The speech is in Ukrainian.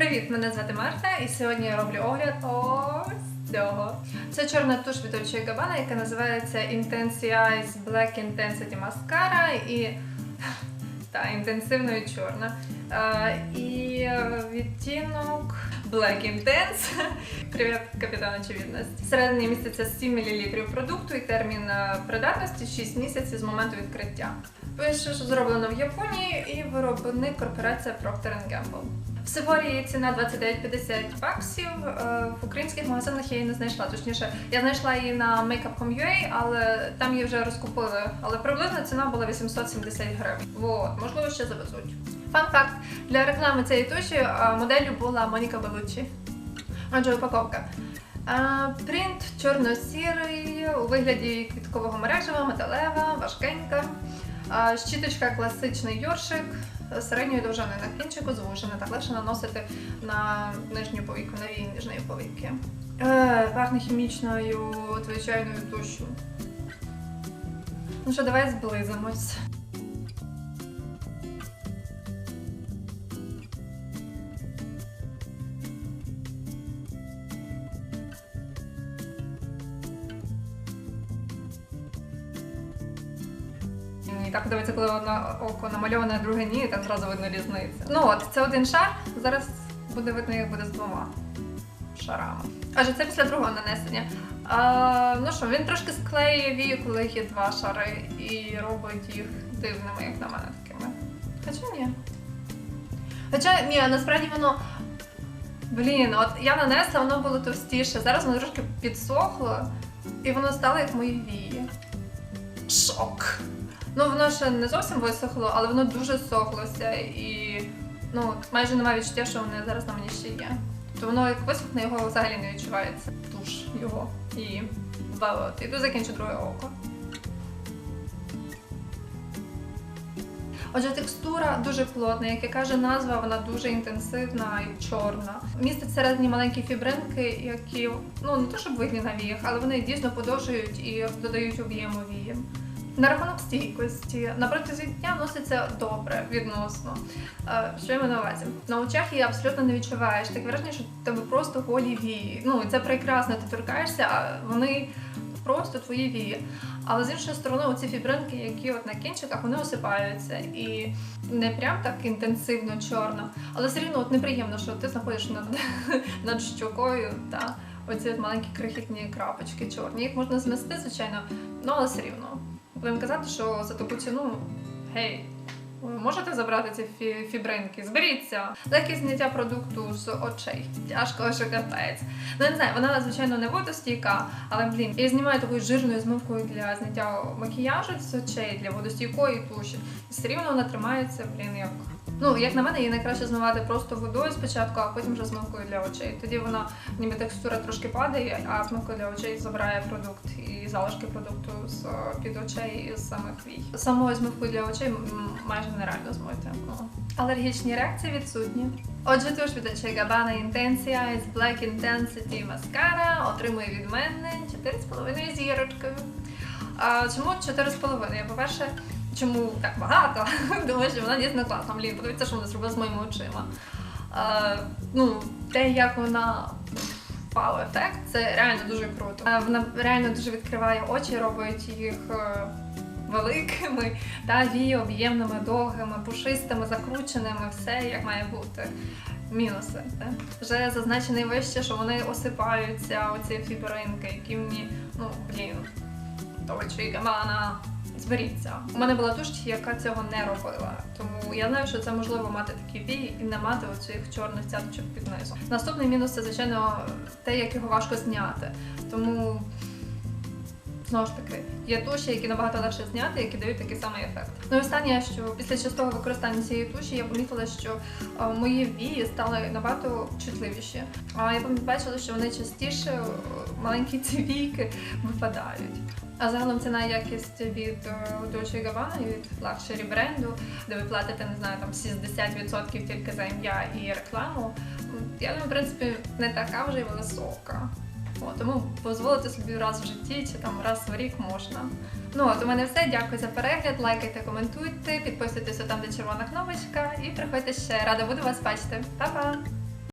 Привіт, мене звати Марта, і сьогодні я роблю огляд ось цього. Це чорна туш від Dolce Gabbana, яка називається Intense Eyes Black Intensity Mascara і та, інтенсивно і чорна. А, і е, відтінок Black Intense. Привіт, капітан очевидності. Всередині міститься 7 мл продукту і термін е, придатності 6 місяців з моменту відкриття. Пише, що зроблено в Японії і виробник корпорація Procter Gamble. В Севорі її ціна 29,50 баксів. Е, В українських магазинах я її не знайшла. Точніше, я знайшла її на makeup.com.ua, але там її вже розкупили. Але приблизна ціна була 870 гривень. Вот, можливо, ще завезуть. Фан факт: для реклами цієї туші е, моделлю була Моніка Белуччі. Отже, упаковка. Е, Принт чорно-сірий у вигляді квіткового мережева, металева, важкенька. Е, Щіточка класичний йоршик е, середньої довжини на кінчику звужена, так легше наносити на нижню повіку, на вії нижньої повіки. Е, Пахне хімічною звичайною душу. Ну що, давай зблизимось. Так подивиться, коли одне око намальоване, друге ні, і так зразу видно різницю. Ну от, це один шар. Зараз буде видно, як буде з двома шарами. Адже це після другого нанесення. А, ну що, він трошки склеює вії, коли є два шари, і робить їх дивними, як на мене такими. Хоча ні. Хоча ні, насправді воно. Блін, от я нанесла, воно було товстіше. Зараз воно трошки підсохло, і воно стало як мої вії. Шок. Ну, воно ще не зовсім висохло, але воно дуже сохлося і ну, майже немає відчуття, що воно зараз на мені ще є. То воно як висохне, його взагалі не відчувається. Туш його і от, іду закінчу друге око. Отже, текстура дуже плотна, як і каже назва, вона дуже інтенсивна і чорна. Містить всередині маленькі фібринки, які ну не то щоб видні на віях, але вони дійсно подовжують і додають об'єму віям. На рахунок стійкості на протязі дня носиться добре відносно. Е, Що я маю на увазі? На очах її абсолютно не відчуваєш. Таке враження, що тебе просто голі вії. Ну це прекрасно, ти торкаєшся, а вони просто твої вії. Але з іншої сторони, оці фібринки, які от на кінчиках, вони осипаються і не прям так інтенсивно чорно, але все рівно от неприємно, що ти знаходиш над, над щокою та оці от маленькі крихітні крапочки чорні. Їх можна змести, звичайно, ну але все рівно. Будемо казати, що за таку ціну, гей, можете забрати ці фі- фібринки? Зберіться. Легке зняття продукту з очей. Тяжко, що капець. Ну, не знаю, вона, звичайно, не водостійка, але, блін, я знімаю такою жирною змивкою для зняття макіяжу з очей, для водостійкої туші. І все рівно вона тримається, блін, як. Ну, як на мене, її найкраще змивати просто водою спочатку, а потім вже змивкою для очей. Тоді вона ніби текстура трошки падає, а змивкою для очей забирає продукт і залишки продукту з під очей і з самих вій. Самою змивкою для очей майже нереально змити. Алергічні реакції відсутні. Отже, туш від Dolce Gabbana Intensia з Black Intensity Mascara отримує від мене 4,5 зірочки. Чому 4,5? По-перше, чому так багато? Думаю, що вона дійсно класна. Блін, подивіться, що вона зробила з моїми очима. А, ну, те, як вона вау-ефект, це реально дуже круто. А, вона реально дуже відкриває очі, робить їх. е, Великими та вії об'ємними, довгими, пушистими, закрученими, все як має бути. Мінуси. Та? Вже зазначений вище, що вони осипаються, оці фібринки, які мені, ну блін, Dolce Gabbana, зберіться. У мене була туш, яка цього не робила. Тому я знаю, що це можливо мати такі вії і не мати оцих чорних цяточок під низом. Наступний мінус це, звичайно, те, як його важко зняти. Тому. Знову ж таки, є туші, які набагато легше зняти, які дають такий самий ефект. Ну і останнє, що після частого використання цієї туші я помітила, що е, мої вії стали набагато чутливіші. А я бачила, що вони частіше е, маленькі ці війки випадають. А загалом ціна якість від е, Dolce Gabbana, від лакшері бренду, де ви платите, не знаю, там 60% тільки за ім'я і рекламу. Я думаю, в принципі, не така вже й висока. О, тому дозволити собі раз в житті чи там раз в рік можна. Ну от у мене все. Дякую за перегляд. Лайкайте, коментуйте, підписуйтеся там, де червона кнопочка, і приходьте ще. Рада буду вас бачити. Па-па!